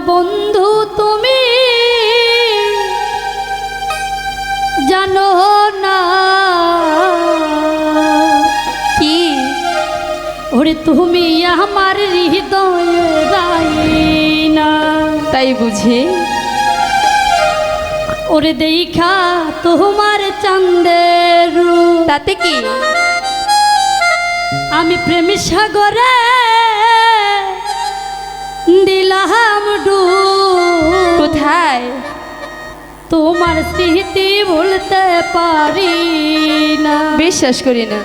বন্ধু তুমি। জানো না। কি? ওরে তুমি আমার হৃদয়ে রাইনা তাই বুঝি? ওরে দেখা তোমার চান্দের। তাতে কি? আমি প্রেম সাগরে দিলাম ডু কোথায়? তোমার স্মৃতি ভুলতে পারি না। বিশ্বাস করি না।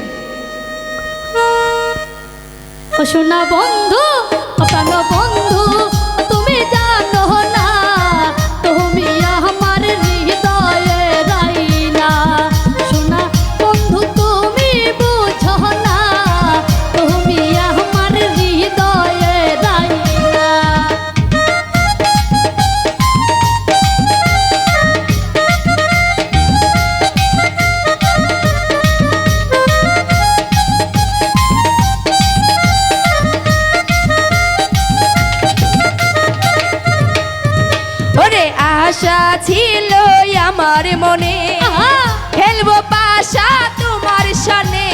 শোনা বন্ধু আশা ছিল আমার মনে! খেলব পাশা তোমার সনে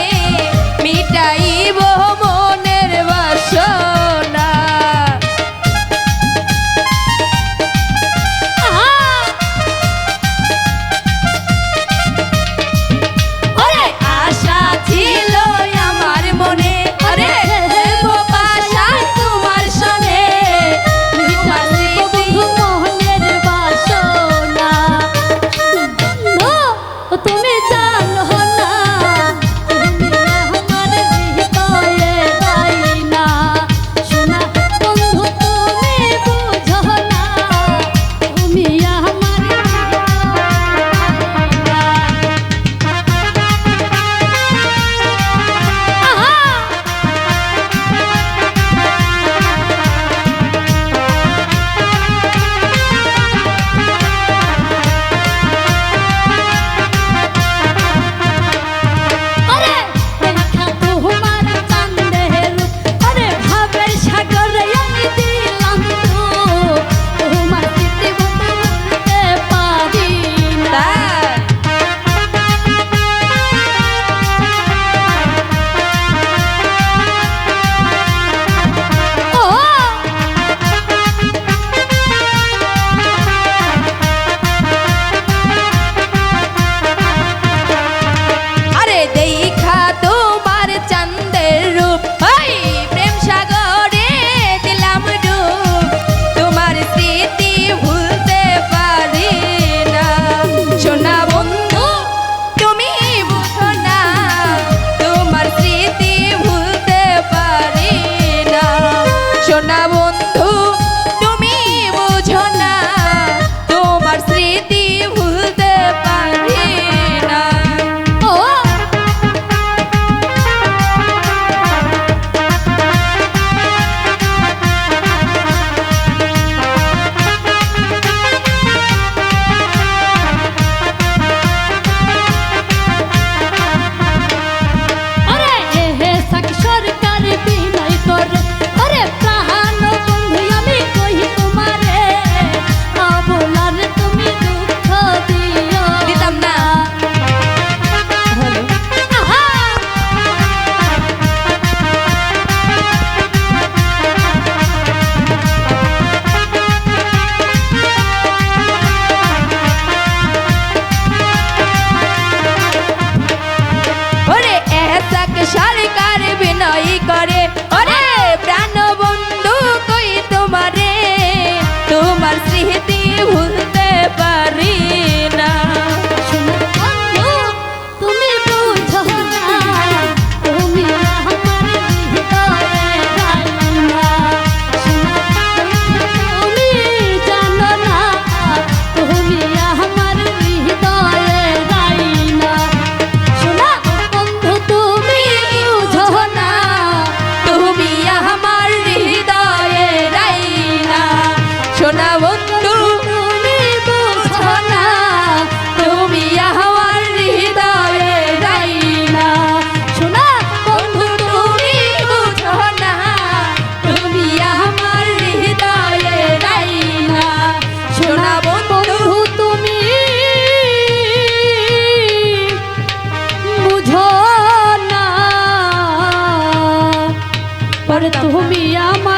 তুমি আমার